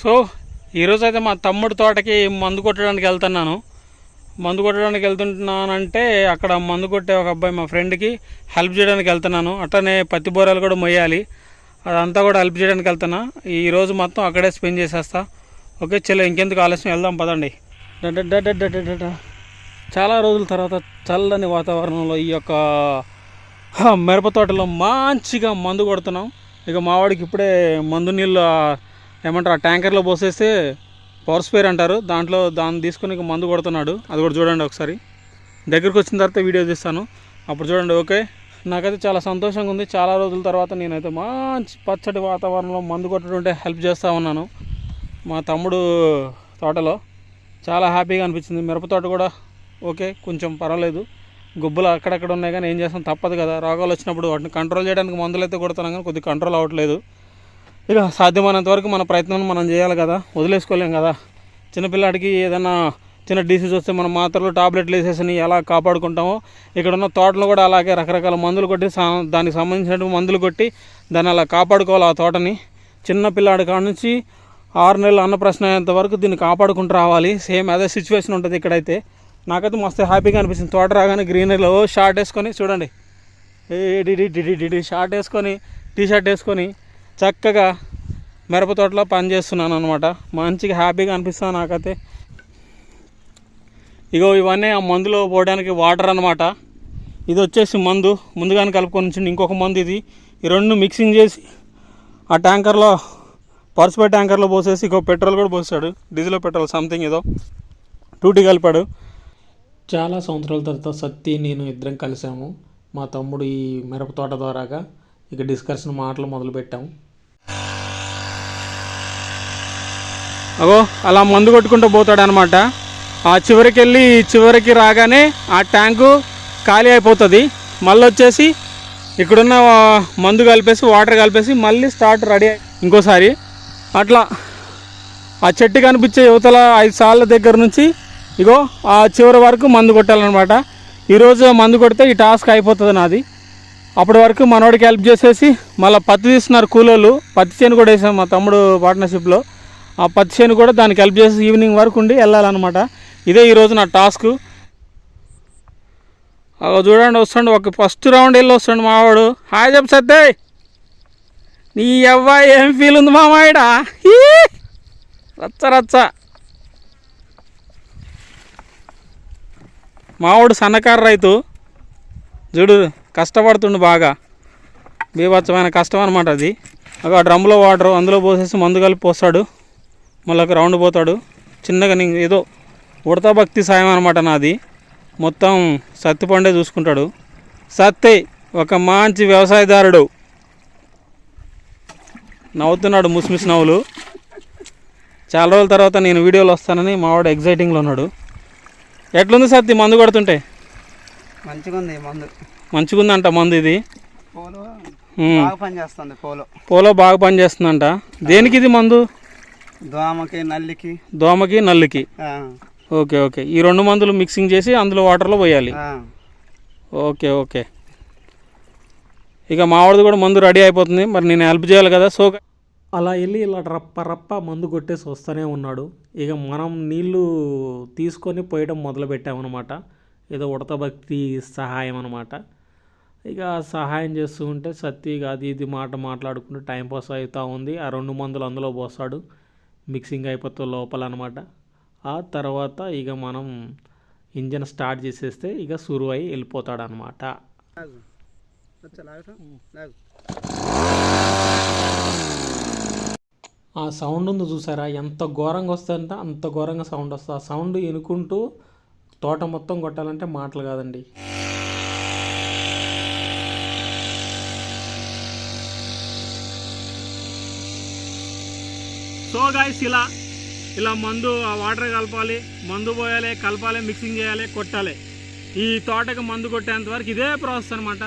So ఈరోజు అయితే మా తమ్ముడి తోటకి మందు కొట్టడానికి వెళ్తున్నాను. మందు కొట్టడానికి వెళ్తున్నానంటే అక్కడ మందు కొట్టే ఒక అబ్బాయి మా ఫ్రెండ్కి హెల్ప్ చేయడానికి వెళ్తున్నాను. అట్లనే పత్తి బోరాలు కూడా మొయ్యాలి. అదంతా కూడా హెల్ప్ చేయడానికి వెళ్తున్నా. ఈరోజు మొత్తం అక్కడే స్పెండ్ చేసేస్తా. ఓకే చెల్లె ఇంకెందుకు ఆలస్యం? వెళ్దాం పదండి. చాలా రోజుల తర్వాత చల్లని వాతావరణంలో ఈ యొక్క మిరప తోటలో మంచిగా మందు కొడుతున్నాం. ఇక మావాడికి ఇప్పుడే మందు నీళ్ళు ఏమంటారు ఆ ట్యాంకర్లో పోసేస్తే పవర్ స్పేర్ అంటారు. దాంట్లో దాన్ని తీసుకొని మందు కొడుతున్నాడు. అది కూడా చూడండి ఒకసారి. దగ్గరికి వచ్చిన తర్వాత వీడియో తీస్తాను. అప్పుడు చూడండి ఓకే. నాకైతే చాలా సంతోషంగా ఉంది. చాలా రోజుల తర్వాత నేనైతే మంచి పచ్చటి వాతావరణంలో మందు కొట్టుకుంటే హెల్ప్ చేస్తూ ఉన్నాను. మా తమ్ముడు తోటలో చాలా హ్యాపీగా అనిపించింది. మిరప తోట కూడా ఓకే కొంచెం పర్వాలేదు. గుబ్బలు అక్కడక్కడ ఉన్నాయి కానీ ఏం చేస్తాం తప్పదు కదా. రోగాలు వచ్చినప్పుడు వాటిని కంట్రోల్ చేయడానికి మందులు అయితే కొడుతున్నాం కానీ కొద్దిగా కంట్రోల్ అవ్వట్లేదు. ఇక సాధ్యమైనంత వరకు మన ప్రయత్నం మనం చేయాలి కదా. వదిలేసుకోలేం కదా. చిన్నపిల్లాడికి ఏదైనా చిన్న డిసీజ్ వస్తే మనం మాత్రలు టాబ్లెట్లు వేసేసి ఎలా కాపాడుకుంటామో ఇక్కడ ఉన్న తోటలు కూడా అలాగే రకరకాల మందులు కొట్టి సా- దానికి సంబంధించిన మందులు కొట్టి దాన్ని అలా కాపాడుకోవాలి ఆ తోటని. చిన్న పిల్లాడి కాడ నుంచి ఆరు నెలలు అన్నప్రశ్న అయ్యేంత వరకు దీన్ని కాపాడుకుంటూ రావాలి. సేమ్ అదే సిచ్యువేషన్ ఉంటుంది ఇక్కడైతే. నాకైతే మస్తు హ్యాపీగా అనిపిస్తుంది. తోట రాగానే గ్రీనరీలో షార్ట్ వేసుకొని చూడండి. ఏ డిడి డిడి డిడి షార్ట్ వేసుకొని టీ షర్ట్ వేసుకొని చక్కగా మిరప తోటలో పని చేస్తున్నాను అనమాట మంచిగా హ్యాపీగా అనిపిస్తుంది నాకైతే. ఇగో ఇవన్నీ ఆ మందులో పోవడానికి వాటర్ అనమాట ఇది వచ్చేసి మందు. ముందుగానే కలుపుకొని ఉంచండి. ఇంకొక మందు ఇది. ఈ రెండు మిక్సింగ్ చేసి ఆ ట్యాంకర్లో పర్సుపై ట్యాంకర్లో పోసేసి ఇంకో పెట్రోల్ కూడా పోసాడు. డీజిల్ పెట్రోల్ సంథింగ్ ఏదో. టూటీ కలిపాడు. చాలా సంవత్సరాల తర్వాత సత్తి నేను ఇద్దరం కలిసాము. మా తమ్ముడు ఈ మిరప తోట ద్వారాగా ఇక డిస్కషన్ మాటలు మొదలుపెట్టాము అగో అలా మందు కొట్టుకుంటూ పోతాడు అనమాట ఆ చివరికి వెళ్ళి చివరికి రాగానే ఆ ట్యాంకు ఖాళీ అయిపోతుంది. మళ్ళీ వచ్చేసి ఇక్కడున్న మందు కలిపేసి వాటర్ కలిపేసి మళ్ళీ స్టార్ట్ రెడీ ఇంకోసారి. అట్లా ఆ చెట్టు కనిపించే యువతల ఐదు సార్ల దగ్గర నుంచి ఇగో ఆ చివరి వరకు మందు కొట్టాలన్నమాట. ఈరోజు మందు కొడితే ఈ టాస్క్ అయిపోతుంది నాది. అప్పటి వరకు మనోడికి హెల్ప్ చేసేసి మళ్ళీ పత్తి తీస్తున్నారు కూలోళ్ళు. పత్తి చేను కూడా వేసాం మా తమ్ముడు పార్ట్నర్షిప్లో ఆ పత్తి చేను కూడా దానికి హెల్ప్ చేసి ఈవినింగ్ వరకు ఉండి వెళ్ళాలన్నమాట. ఇదే ఈరోజు నా టాస్క్ చూడండి వస్తుండు ఒక ఫస్ట్ రౌండ్ వెళ్ళి వస్తుండు మావాడు. హాయ్ చెప్పు సత్తే. నీ అవ్వాయి ఏం ఫీల్ ఉంది మామాయిడా రచ్చ రచ్చ. మావాడు సన్నకారు రైతు. చూడు కష్టపడుతుండు బాగా. బీభత్సమైన కష్టం అనమాట అది. ఒక డ్రమ్లో వాటర్ అందులో పోసేసి మందు కలిపి పోస్తాడు. మళ్ళీ రౌండ్ పోతాడు. చిన్నగా నీ ఏదో ఉడతా భక్తి సాయం అనమాట నాది. మొత్తం సత్తి పండే చూసుకుంటాడు. సత్తి ఒక మంచి వ్యవసాయదారుడు. నవ్వుతున్నాడు ముసిమిసి నవ్వులు. చాలా రోజుల తర్వాత నేను వీడియోలో వస్తానని మావాడు ఎగ్జైటింగ్లో ఉన్నాడు. ఎట్లుంది సత్తి? మందు కొడుతుంటే? మంచిగా ఉంది ఈ మందు. మంచిగుందంట మందు ఇది. పోలో. బాగా పనిచేస్తుంది పోలో. పోలో బాగా పనిచేస్తుందంట. దేనికి ఇది మందు? దోమకి నల్లికి. దోమకి నల్లికి. ఆ, ఓకే ఓకే. ఈ రెండు మందులు మిక్సింగ్ చేసి అందులో వాటర్లో పోయాలి. ఆ. Okay okay. ఇక మావాడిది కూడా మందు రెడీ అయిపోతుంది. మరి నేను హెల్ప్ చేయాలి కదా సో అలా వెళ్ళి ఇలా రప్ప రప్ప మందు కొట్టేసి వస్తూనే ఉన్నాడు. ఇక మనం నీళ్ళు తీసుకొని పోయడం మొదలు పెట్టామన్నమాట ఏదో ఉడత భక్తి సహాయం అనమాట ఇక సహాయం చేస్తూ ఉంటే సత్తి ఇక అది ఇది మాట మాట్లాడుకుంటూ టైం పాస్ అవుతూ ఉంది. ఆ రెండు మందులు అందులో పోస్తాడు. మిక్సింగ్ అయిపోతుంది లోపల అనమాట ఆ తర్వాత ఇక మనం ఇంజన్ స్టార్ట్ చేసేస్తే ఇక సురువు అయి వెళ్ళిపోతాడు అనమాట ఆ సౌండ్ ఉంది చూసారా? ఎంత ఘోరంగా వస్తుందంటే అంత ఘోరంగా సౌండ్ వస్తుంది. ఆ సౌండ్ ఎనుకుంటూ తోట మొత్తం కొట్టాలంటే మాటలు కాదండి. సో గాయస్ ఇలా ఇలా మందు ఆ వాటర్ కలపాలి మందు పోయాలి కలపాలి మిక్సింగ్ చేయాలి కొట్టాలి. ఈ తోటకి మందు కొట్టేంత వరకు ఇదే ప్రాసెస్ అనమాట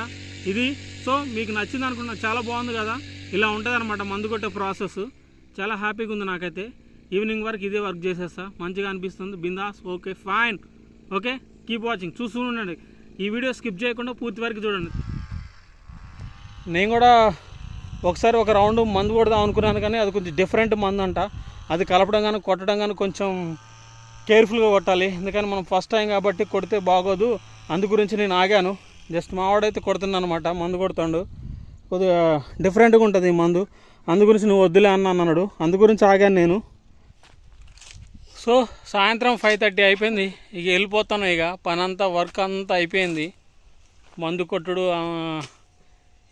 ఇది సో మీకు నచ్చింది అనుకున్నా చాలా బాగుంది కదా. ఇలా ఉంటుంది అనమాట మందు కొట్టే ప్రాసెస్ చాలా హ్యాపీగా ఉంది నాకైతే. ఈవినింగ్ వరకు ఇదే వర్క్ చేసేస్తా. మంచిగా అనిపిస్తుంది. Bindaas okay fine okay keep watching చూస్తూ ఉండండి. ఈ వీడియో స్కిప్ చేయకుండా పూర్తి వరకు చూడండి. నేను కూడా ఒకసారి ఒక రౌండ్ మందు కొడదాం అనుకున్నాను కానీ అది కొంచెం డిఫరెంట్ మందు అంట అది కలపడం కానీ కొట్టడం కానీ కొంచెం కేర్ఫుల్గా కొట్టాలి. ఎందుకని మనం ఫస్ట్ టైం కాబట్టి కొడితే బాగోదు. అందు గురించి నేను ఆగాను. జస్ట్ మావాడైతే కొడుతున్నాను అనమాట మందు కొడుతాడు. కొద్దిగా డిఫరెంట్గా ఉంటుంది ఈ మందు. అందు గురించి నువ్వు వద్దులే అన్న అన్నాడు. అందు గురించి ఆగాను నేను. సో సాయంత్రం ఫైవ్ థర్టీ అయిపోయింది. ఇక వెళ్ళిపోతాను ఇక. పని అంతా వర్క్ అంతా అయిపోయింది. మందు కొట్టుడు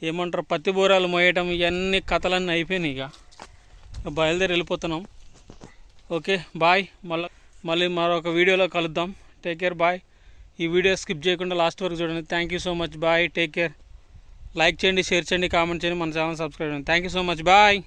ఏమంటారు? పత్తి బూరాలు మోయటం ఇవన్నీ కథలన్నీ అయిపోయినాయి ఇక. బయలుదేరి వెళ్ళిపోతున్నాం. Okay bye. మళ్ళీ మళ్ళీ మరొక వీడియోలో కలుద్దాం. Take care bye. ఈ వీడియో స్కిప్ చేయకుండా లాస్ట్ వరకు చూడండి. Thank you so much bye. Take care. Like చేయండి షేర్ చేయండి కామెంట్ చేయండి. మన ఛానల్ సబ్స్క్రైబ్ చేయండి. Thank you so much bye.